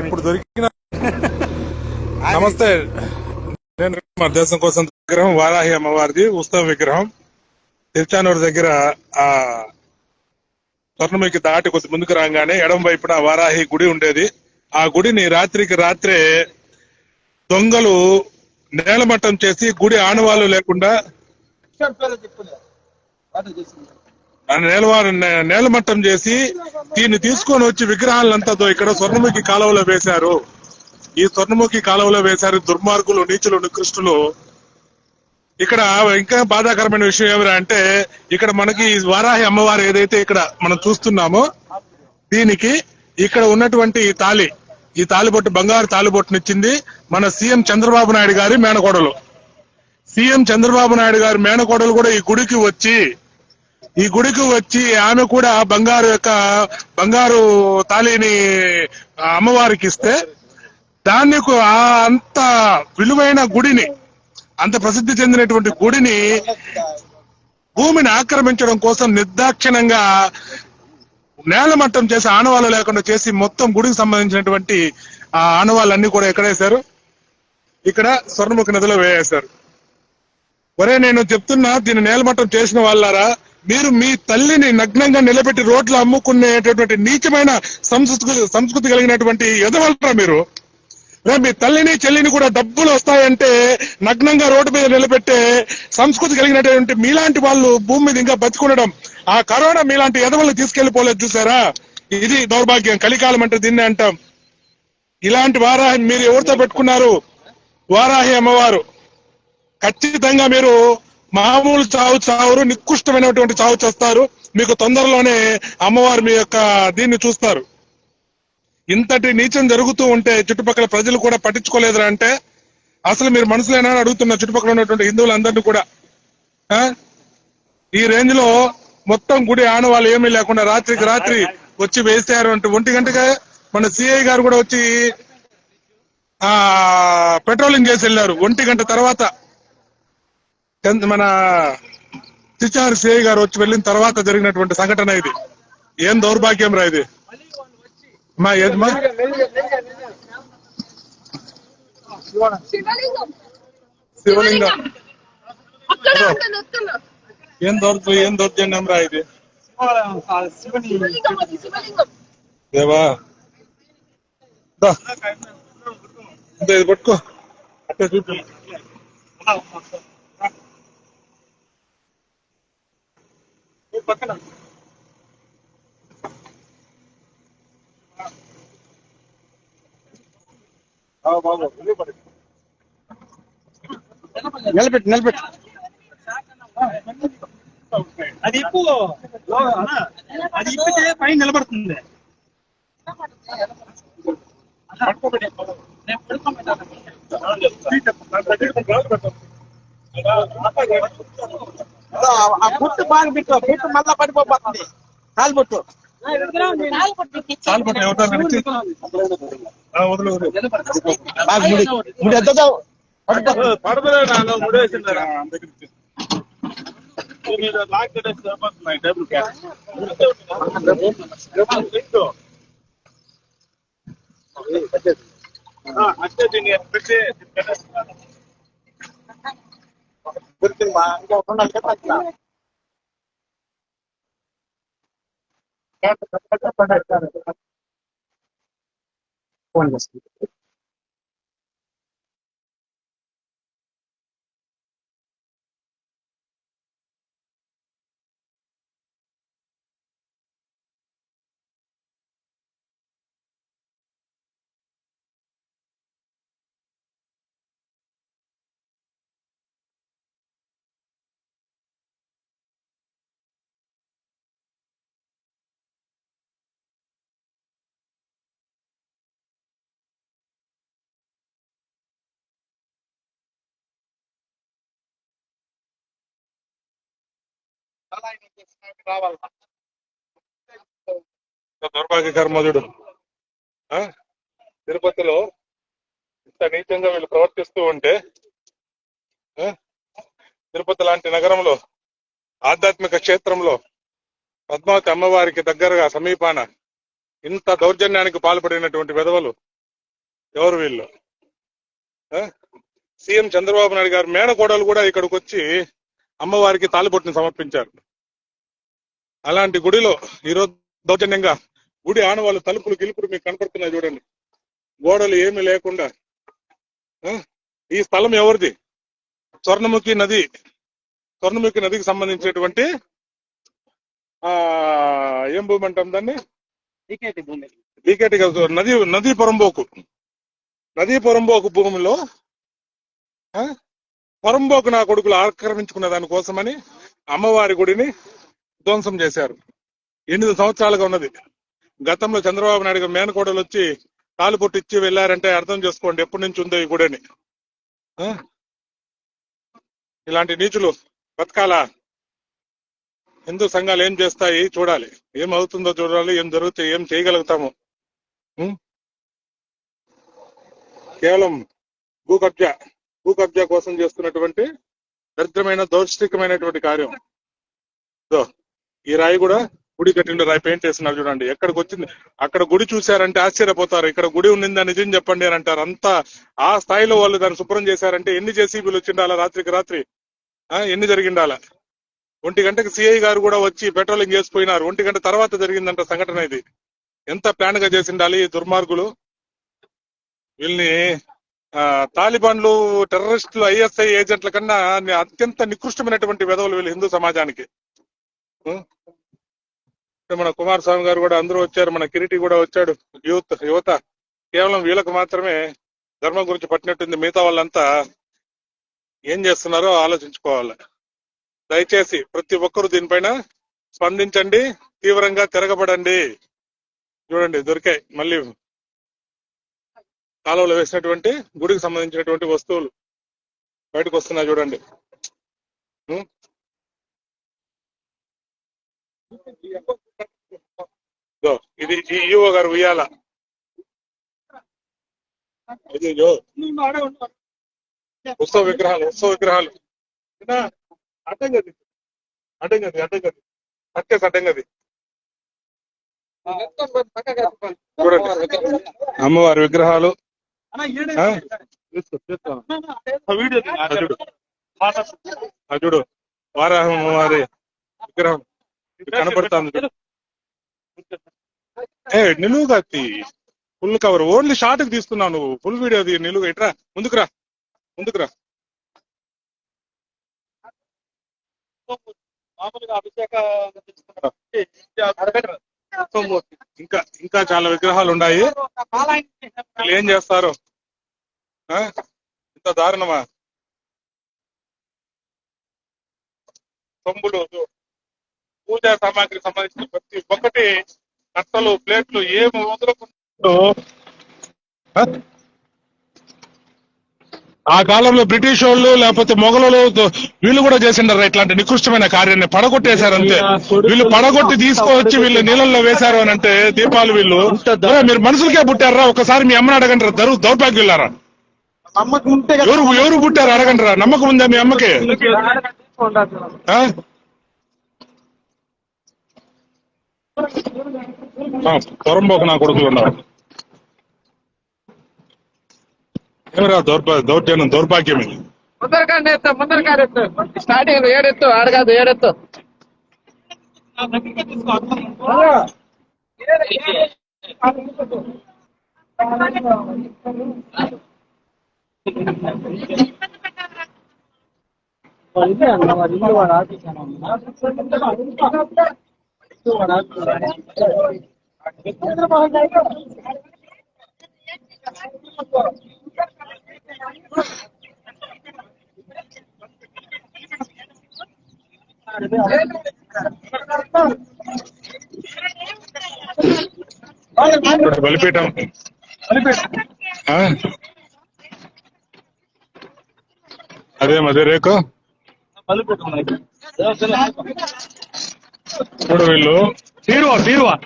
ఇప్పుడు దొరికిన నమస్తే. నేను మన దేశం కోసం విగ్రహం వారాహి అమ్మవారిది ఉత్సవ విగ్రహం. తిరుచానూరు దగ్గర ఆ స్వర్ణమికి దాటి కొద్ది ముందుకు రాగానే ఎడం వైపున వారాహి గుడి ఉండేది. ఆ గుడిని రాత్రికి రాత్రే దొంగలు నేలమట్టం చేసి గుడి ఆనవాళ్ళు లేకుండా నేలవారు నేలమట్టం చేసి దీన్ని తీసుకొని వచ్చి విగ్రహాలంతతో ఇక్కడ స్వర్ణముఖి కాలువలో వేశారు. ఈ స్వర్ణముఖి కాలువలో వేశారు దుర్మార్గులు నీచులు నికృష్టులు. ఇక్కడ ఇంకా బాధాకరమైన విషయం ఏమిరా అంటే ఇక్కడ మనకి ఈ వారాహి అమ్మవారు ఏదైతే ఇక్కడ మనం చూస్తున్నామో దీనికి ఇక్కడ ఉన్నటువంటి ఈ తాళి ఈ తాలిబొట్టు బంగారు తాలిబొట్టునిచ్చింది మన సీఎం చంద్రబాబు నాయుడు గారి మేనకోడలు. సీఎం చంద్రబాబు నాయుడు గారి మేనకోడలు కూడా ఈ గుడికి వచ్చి ఈ గుడికి వచ్చి ఆమె కూడా బంగారు యొక్క బంగారు తాళిని అమ్మవారికి ఇస్తే దాన్ని ఆ అంత విలువైన గుడిని అంత ప్రసిద్ధి చెందినటువంటి గుడిని భూమిని ఆక్రమించడం కోసం నిర్దాక్షిణంగా నేలమట్టం చేసి ఆనవాళ్ళు లేకుండా చేసి మొత్తం గుడికి సంబంధించినటువంటి ఆ ఆనవాళ్ళన్నీ కూడా ఎక్కడేశారు ఇక్కడ స్వర్ణముఖి నదిలో వేయేశారు ఒరే నేను చెప్తున్నా దీన్ని నేలమట్టం చేసిన వాళ్ళారా? మీరు మీ తల్లిని నగ్నంగా నిలబెట్టి రోడ్లు అమ్ముకునేటటువంటి నీచమైన సంస్కృతి సంస్కృతి కలిగినటువంటి ఎదవలరా మీరు. మీ తల్లిని చెల్లిని కూడా డబ్బులు వస్తాయంటే నగ్నంగా రోడ్డు మీద నిలబెట్టే సంస్కృతి కలిగినటువంటి మీలాంటి వాళ్ళు భూమి మీద ఇంకా బతికుండడం. ఆ కరోనా మీలాంటి ఎదవల్ని తీసుకెళ్ళిపోలేదు చూసారా? ఇది దౌర్భాగ్యం. కలికాలం అంటే దీన్ని అంటాం. ఇలాంటి వారాహి మీరు ఎవరితో పెట్టుకున్నారు? వారాహి అమ్మవారు. ఖచ్చితంగా మీరు మామూలు చావు చావురు నికృష్టమైనటువంటి చావు చేస్తారు. మీకు తొందరలోనే అమ్మవారు మీ యొక్క దీన్ని చూస్తారు. ఇంతటి నీచం జరుగుతూ ఉంటే చుట్టుపక్కల ప్రజలు కూడా పట్టించుకోలేదురా అంటే అసలు మీరు మనసులేనా అని అడుగుతున్న చుట్టుపక్కల ఉన్నటువంటి హిందువులందరినీ కూడా. ఈ రేంజ్లో మొత్తం గుడి ఆనవాళ్ళు ఏమీ లేకుండా రాత్రికి రాత్రి వచ్చి వేసారు అంటే ఒంటి గంటగా మన సిఐ గారు కూడా వచ్చి ఆ పెట్రోలింగ్ చేసి వెళ్ళారు. ఒంటి గంట తర్వాత మన తిచారు సిఐ గారు వచ్చి వెళ్ళిన తర్వాత జరిగినటువంటి సంఘటన ఇది. ఏం దౌర్భాగ్యం రా ఇది? మా ఏదమ్మా శివలింగం. ఏం దౌర్జ ఏం దౌర్జన్యం రా ఇది? దేవా. ఇది పట్టుకో. అట్టే చూపి నిలబెట్టి నిలబెట్టి అది ఇప్పు అది ఇప్పితే పైన నిలబడుతుంది ఆ పుట్టు బాగా పెట్టు పుట్టు మళ్ళా పడిపోతుంది కాలు పుట్టు చాలు పట్టు ఎవరితో నడిచి? ఆ, వదిలు టేబుల్ అంటే దీన్ని పెట్టి దౌర్భాగ్యకర్మదుడు తిరుపతిలో ఇంత నీచంగా వీళ్ళు ప్రవర్తిస్తూ ఉంటే తిరుపతి లాంటి నగరంలో ఆధ్యాత్మిక క్షేత్రంలో పద్మావతి అమ్మవారికి దగ్గరగా సమీపాన ఇంత దౌర్జన్యానికి పాల్పడినటువంటి విధవలు ఎవరు వీళ్ళు? సీఎం చంద్రబాబు నాయుడు గారు మేనకోడలు కూడా ఇక్కడికి వచ్చి అమ్మవారికి తాలిబొట్టుని సమర్పించారు. అలాంటి గుడిలో ఈరోజు దౌర్జన్యంగా గుడి ఆనవాళ్ళు తలుపులు గిలుపులు మీకు కనపడుతున్నాయి చూడండి. గోడలు ఏమీ లేకుండా ఆ? ఈ స్థలం ఎవరిది? స్వర్ణముఖి నది స్వర్ణముఖి నదికి సంబంధించినటువంటి ఆ ఏం భూమి అంటాం దాన్ని? డీకేటి నది నదీ పొరంబోకు. నదీ పొరంబోకు భూమిలో ఆ, పొరంబోకు నా కొడుకులు ఆక్రమించుకున్న దానికోసమని అమ్మవారి గుడిని ధ్వంసం చేశారు. ఎనిమిది సంవత్సరాలుగా ఉన్నది. గతంలో చంద్రబాబు నాయుడు మేనకోడలు వచ్చి కాలు పొట్టిచ్చి వెళ్ళారంటే అర్థం చేసుకోండి ఎప్పటి నుంచి ఉందో ఈ గుడని. ఇలాంటి నీచులు బతకాలా? హిందూ సంఘాలు ఏం చేస్తాయి చూడాలి. ఏం అవుతుందో చూడాలి ఏం జరుగుతాయి ఏం చేయగలుగుతాము. కేవలం భూ కబ్జా భూ కబ్జా కోసం చేస్తున్నటువంటి దరిద్రమైన దౌష్టికమైనటువంటి కార్యం. ఇదో, ఈ రాయి కూడా గుడి కట్టిండు రాయి పెయింట్ వేస్తున్నారు చూడండి. ఎక్కడికి వచ్చింది? అక్కడ గుడి చూశారంటే ఆశ్చర్యపోతారు. ఇక్కడ గుడి ఉన్నిందా? నిజం చెప్పండి అని అంటారు. అంతా ఆ స్థాయిలో వాళ్ళు దాన్ని శుభ్రం చేశారంటే ఎన్ని జేసీబీలు వచ్చిండాలా రాత్రికి రాత్రి? ఆ, ఎన్ని జరిగిండాలా? ఒంటి గంటకి సిఐ గారు కూడా వచ్చి పెట్రోలింగ్ చేసిపోయినారు ఒంటి గంట తర్వాత జరిగిందంట సంఘటన ఇది. ఎంత ప్లాన్గా చేసిండాలి ఈ దుర్మార్గులు? వీళ్ళని ఆ, తాలిబాన్లు టెర్రరిస్టులు ఐఎస్ఐ ఏజెంట్ల కన్నా అత్యంత నికృష్టమైనటువంటి విధవులు వీళ్ళు హిందూ సమాజానికి. మన కుమారస్వామి గారు కూడా అందరూ వచ్చారు మన కిరీటి కూడా వచ్చాడు. యూత్ యువత. కేవలం వీళ్ళకు మాత్రమే ధర్మం గురించి పట్టినట్టుంది. మిగతా వాళ్ళంతా ఏం చేస్తున్నారో ఆలోచించుకోవాలి. దయచేసి ప్రతి ఒక్కరూ దీనిపైన స్పందించండి తీవ్రంగా తిరగబడండి. చూడండి దొరికాయి. మళ్ళీ కాలువలో వేసినటువంటి గుడికి సంబంధించినటువంటి వస్తువులు బయటకు వస్తున్నాయి చూడండి. ఇదో, ఇది ఈ ఈవో గారు ఉయ్యాల. అయ్యో ఉత్సవ విగ్రహాలు ఉత్సవ విగ్రహాలు. చిన్న అడ్డంగది. అడ్డంగది అడ్డంగది. అట్టేసి అడ్డంగది. చూడండి. అమ్మవారి విగ్రహాలు. వీడియో చూడు. వారాహం అమ్మవారి విగ్రహం. కనపడుతుంది. ఏ నిలువుగా తీ. ఫుల్ కవర్ ఓన్లీ షార్ట్కి తీస్తున్నావు నువ్వు. ఫుల్ వీడియో తీ. నిలువుగా. ఇట్రా ముందుకురా ముందుకురా ఇంకా ఇంకా చాలా విగ్రహాలు ఉన్నాయి. ఏం చేస్తారు? ఆ? ఇంత దారుణమా? సొంబులు పూజా సామాగ్రికి సంబంధించిన ప్రతి ఒక్కటి కట్టలు ప్లేట్లు ఏమి వదలకుండా ఆ? ఆ కాలంలో బ్రిటిష్ వాళ్ళు లేకపోతే మొఘలు వీళ్ళు కూడా చేసిండారు ఇట్లాంటి నికృష్టమైన కార్యాన్ని? పడగొట్టేశారు అంతే వీళ్ళు పడగొట్టి తీసుకొచ్చి వీళ్ళు నీళ్ళల్లో వేశారు అని అంటే దీపాలు వీళ్ళు. "ఒరే, మీరు మనుషులకే పుట్టారా? ఒకసారి మీ అమ్మని అడగండి రా దౌ దౌర్భాగ్యులారా ఎవరు ఎవరు పుట్టారు? అడగండి రా నమ్మకం ఉందా మీ అమ్మకి? ఆ? ఆ, పొరంబోకు నా కొడుకులు ఉన్నారు ఏమిరా దౌర్భా దౌర్జన్యం దౌర్భాగ్యం ఇది ముందర కాడ ఎత్తు ముందర కాడ ఎత్తు స్టార్టింగ్ ఏడెత్తు ఆడగాదు ఏడెత్తు ఇక్కడ బలిపీఠం ఆ? అదే అదే రేకు ఇప్పుడు వీళ్ళు? బీరువా బీరువా.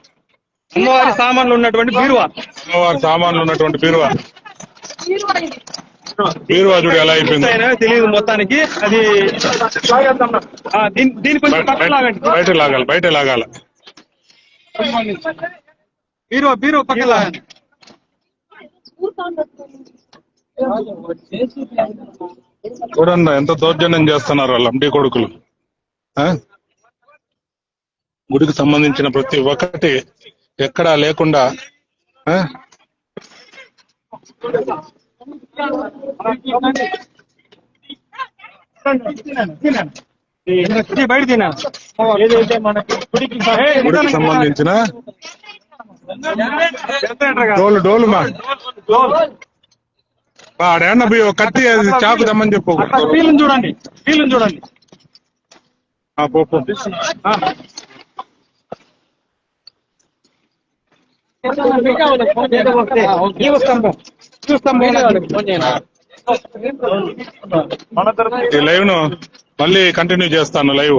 అమ్మవారి సామాన్లు ఉన్నటువంటి బీరువా. అమ్మవారి సామాన్లు ఉన్నటువంటి బీరువా. బీరువా చూడు ఎలా అయిపోయింది. తెలియదు మొత్తానికి. అది దీని కొంచెం బయట లాగాలి బయట లాగాలి. బీరువా బీరువా పక్కన లాగండి. చూడండి ఎంత దౌర్జన్యం చేస్తున్నారు వాళ్ళు ఎండి కొడుకులు. ఆ? గుడికి సంబంధించిన ప్రతి ఒక్కటి ఎక్కడా లేకుండా ఆ? ఇది బయట తినా ఏదైతే మనకి గుడికి సంబంధించిన? డోలు డోలు మా. ఒక కత్తి అది చాకు తెమ్మని చెప్పు. వీళ్ళని చూడండి వీళ్ళని చూడండి. పో, పో. ఆ. జీవ స్తంభం జీవ స్తంభం మన తరఫు ఈ లైవ్ను మళ్ళీ కంటిన్యూ చేస్తాను లైవ్